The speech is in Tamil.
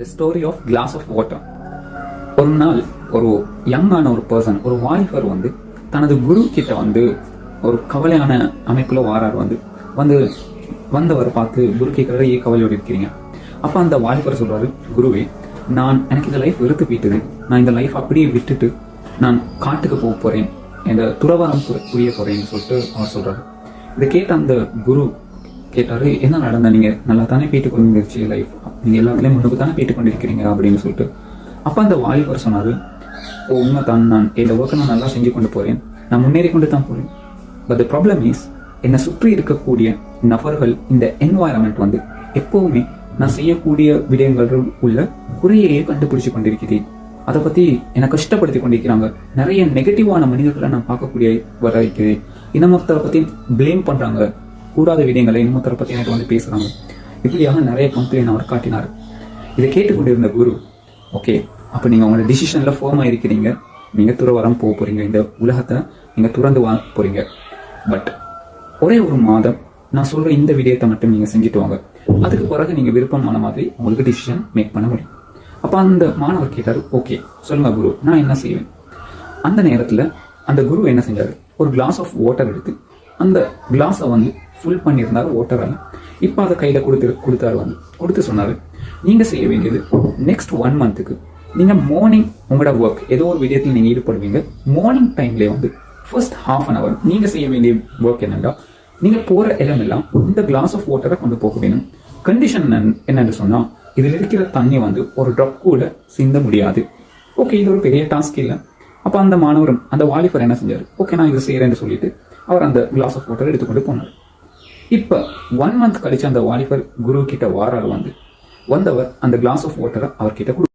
The story of glass of water ஒரு நாள் ஒரு யங்கான ஒரு பர்சன் ஒரு வாலிபர் வந்து தனது குரு கிட்ட வந்து ஒரு கவலையான அமைப்பில் வாரார் வந்து. வந்து வந்தவர் பார்த்து குரு கேட்கறாரு ஏன் கவலையோடு இருக்கிறீங்க அப்போ அந்த வாலிபர் சொல்றாரு குருவே நான் எனக்கு இந்த லைஃப் வெறுத்து போயிட்டது. நான் இந்த லைஃப் அப்படியே விட்டுட்டு நான் காட்டுக்கு போக போறேன். இந்த துறவரம் புரிய போறேன்னு சொல்லிட்டு அவர் சொல்றாரு. இதை கேட்ட அந்த குரு கேட்டாரு என்ன நடந்த? நீங்க நல்லா தானே போயிட்டு கொண்டிருச்சு லைஃப் நீங்க எல்லாத்துலயும் முன்னுக்கு தானே போயிட்டு கொண்டிருக்கிறீங்க அப்படின்னு சொல்லிட்டு. அப்ப அந்த வாலிபர் சொன்னாரு "ஓ, உண்மை தான் நான் இந்த ஒர்க்கை நான் நல்லா செஞ்சு கொண்டு போறேன். நான் முன்னேறி கொண்டு தான் போறேன். பட் த ப்ராப்ளம் இஸ் என்னை சுற்றி இருக்கக்கூடிய நபர்கள் இந்த என்வாயரன்மெண்ட் வந்து எப்பவுமே நான் செய்யக்கூடிய விடயங்கள் உள்ள குறையையே கண்டுபிடிச்சு கொண்டிருக்கிறேன். அதை பத்தி என்னை கஷ்டப்படுத்தி கொண்டிருக்கிறாங்க. நிறைய நெகட்டிவான மனிதர்களை நான் பார்க்கக்கூடிய வர இருக்கிறேன் இன்னமொருத்தரை பத்தி ப்ளேம் பண்றாங்க. கூடாத விடயங்களை இன்னொருத்தரை பற்றி எனக்கு வந்து பேசுகிறாங்க இப்படியாக நிறைய கம்ப்ளைண்ட் அவர் காட்டினார். இதை கேட்டுக்கொண்டிருந்த குரு ஓகே அப்போ நீங்கள் உங்களோட டிசிஷனில் ஃபோமாக இருக்கிறீங்க நீங்கள் துறவரம் போக போகிறீங்க இந்த உலகத்தை நீங்கள் துறந்து வாழ போகிறீங்க பட் ஒரே ஒரு மாதம் நான் சொல்கிற இந்த விடயத்தை மட்டும் நீங்கள் செஞ்சுட்டு வாங்க. அதுக்கு பிறகு நீங்கள் விருப்பமான மாதிரி உங்களுக்கு டிசிஷன் மேக் பண்ண முடியும். அப்போ அந்த மாணவர் கேட்டார் ஓகே சொல்லுங்கள் குரு நான் என்ன செய்வேன்? அந்த நேரத்தில் அந்த குரு என்ன செஞ்சார்? ஒரு கிளாஸ் ஆஃப் வாட்டர் எடுத்து அந்த கிளாஸை வந்து ஃபுல் பண்ணியிருந்தார் ஓட்டரால் இப்போ அதை கையில் கொடுத்து கொடுத்தாரு வந்து. கொடுத்து சொன்னார் நீங்கள் செய்ய வேண்டியது நெக்ஸ்ட் ஒன் மந்த்துக்கு நீங்கள் மார்னிங் உங்களோட ஒர்க் ஏதோ ஒரு விடயத்தில் நீங்கள் ஈடுபடுவீங்க. மார்னிங் டைம்லேயே வந்து ஃபர்ஸ்ட் ஹாஃப் அன் அவர் நீங்கள் செய்ய வேண்டிய ஒர்க் என்னெண்டா நீங்கள் போகிற இடம் இடமெல்லாம் இந்த கிளாஸ் ஆஃப் வாட்டரை கொண்டு போக வேணும். கண்டிஷன் என்னென்னு சொன்னால் இதில் இருக்கிற தண்ணி வந்து ஒரு ட்ரப் கூட சிந்த முடியாது. ஓகே இது ஒரு பெரிய டாஸ்க் இல்லை. அப்போ அந்த மாணவரும் அந்த வாலிபர் என்ன செஞ்சார்? ஓகே நான் இதை செய்கிறேன்னு சொல்லிட்டு அவர் அந்த கிளாஸ் ஆஃப் வாட்டர் எடுத்துக்கொண்டு போனார். இப்போ ஒன் மந்த் கழிச்சு அந்த வாலிபர் குரு கிட்ட வாரார் வந்து வந்தவர் அந்த கிளாஸ் ஆஃப் வாட்டரை அவர்கிட்ட கொடு